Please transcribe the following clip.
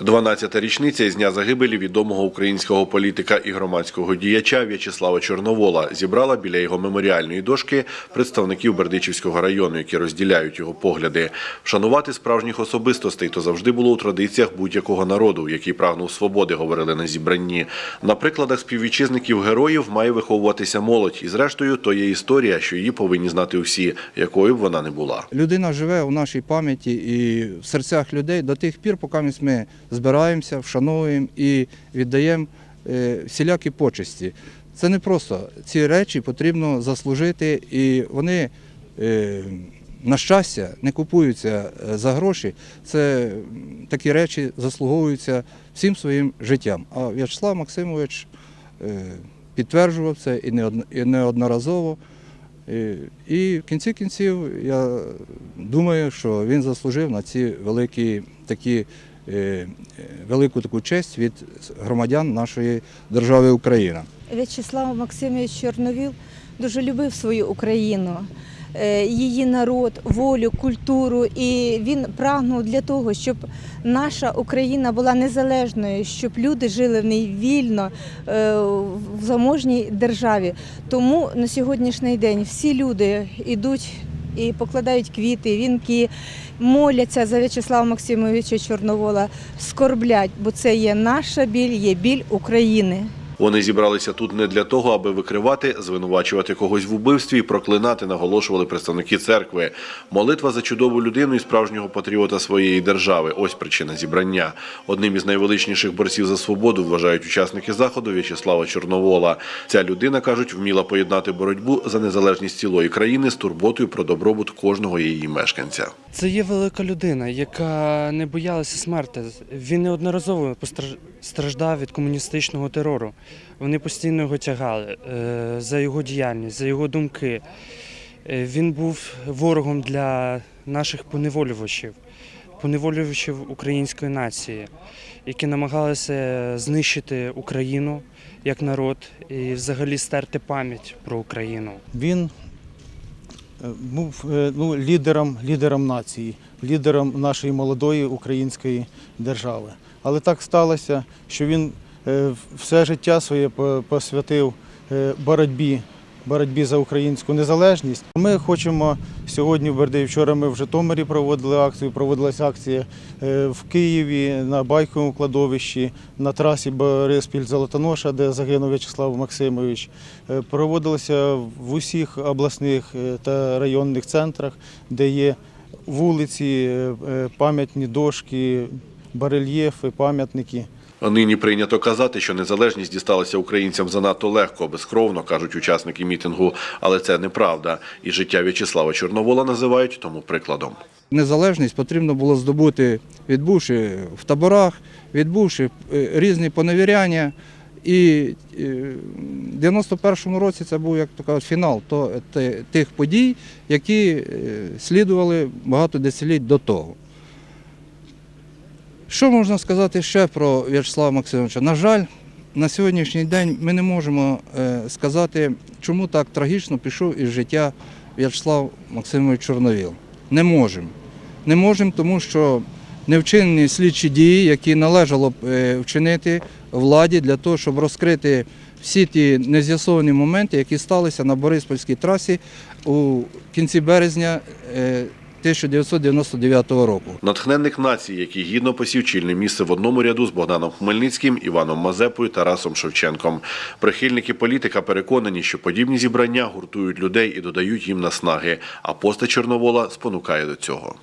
12-та річниця із дня загибелі відомого українського політика і громадського діяча В'ячеслава Чорновола зібрала біля його меморіальної дошки представників Бердичівського району, які розділяють його погляди. Вшанувати справжніх особистостей то завжди було у традиціях будь-якого народу, який прагнув свободи, говорили на зібранні. На прикладах співвітчизників героїв має виховуватися молодь, і зрештою то є історія, що її повинні знати всі, якою б вона не була. Людина живе у нашій пам'яті і в серцях людей до тих пір, поки ми збираємося, вшановуємо і віддаємо е, всілякі почесті. Це не просто ці речі потрібно заслужити, і вони, е, на щастя, не купуються е, за гроші. Це такі речі заслуговуються всім своїм життям. А В'ячеслав Максимович підтверджував це і неодноразово. І- в кінці кінців я думаю, що він заслужив на ці великі такі велику таку честь від громадян нашої держави Україна. В'ячеслав Максимович Чорновіл дуже любив свою Україну, е, її народ, волю, культуру. І він прагнув для того, щоб наша Україна була незалежною, щоб люди жили в ній вільно е, в заможній державі. Тому на сьогоднішній день всі люди йдуть і покладають квіти, вінки, моляться за В'ячеслава Максимовича Чорновола, скорблять, бо це є наша біль, є біль України. Вони зібралися тут не для того, аби викривати, звинувачувати когось в убивстві і проклинати, наголошували представники церкви. Молитва за чудову людину і справжнього патріота своєї держави. Ось причина зібрання. Одним із найвеличніших борців за свободу вважають учасники заходу В'ячеслава Чорновола. Ця людина кажуть, вміла поєднати боротьбу за незалежність цілої країни з турботою про добробут кожного її мешканця. Це є велика людина, яка не боялася смерти. Він неодноразово постраж- страждав від комуністичного терору. Вони постійно його тягали е, за його діяльність, за його думки. Е, Він був ворогом для наших поневолювачів, поневолювачів української нації, які намагалися знищити Україну як народ і взагалі стерти пам'ять про Україну. Він е, був ну, лідером, лідером нації, лідером нашої молодої української держави. Але так сталося, що він все життя своє посвятив е, боротьбі, боротьбі за українську незалежність. Ми хочемо сьогодні в Бердиї, вчора ми в Житомирі проводили акцію, проводилася акція е, в Києві на Байковому кладовищі, на трасі Бориспіль-Золотоноша, де загинув В'ячеслав Максимович. Е, Проводилося в усіх обласних е, та районних центрах, де є вулиці, е, е, пам'ятні дошки, барельєфи, пам'ятники. Нині прийнято казати, що незалежність дісталася українцям занадто легко, безкровно, кажуть учасники мітингу. Але це неправда. І життя В'ячеслава Чорновола називають тому прикладом. Незалежність потрібно було здобути, відбувши в таборах, відбувши е, різні поневіряння. І е, в 91-му році це був як то кажуть, фінал тих подій, які е, слідували багато десятиліть до того. Що можна сказати ще про В'ячеслава Максимовича? На жаль, на сьогоднішній день ми не можемо е, сказати, чому так трагічно пішов із життя В'ячеслав Максимович Чорновіл. Не можемо. Не можемо, тому що не вчинені слідчі дії, які належало б е, вчинити владі для того, щоб розкрити всі ті нез'ясовані моменти, які сталися на Бориспольській трасі у кінці березня е, 1999 року. Натхненник нації, який гідно посів чільне місце в одному ряду з Богданом Хмельницьким, Іваном Мазепою, Тарасом Шевченком. Прихильники політика переконані, що подібні зібрання гуртують людей і додають їм наснаги, а поста Чорновола спонукає до цього.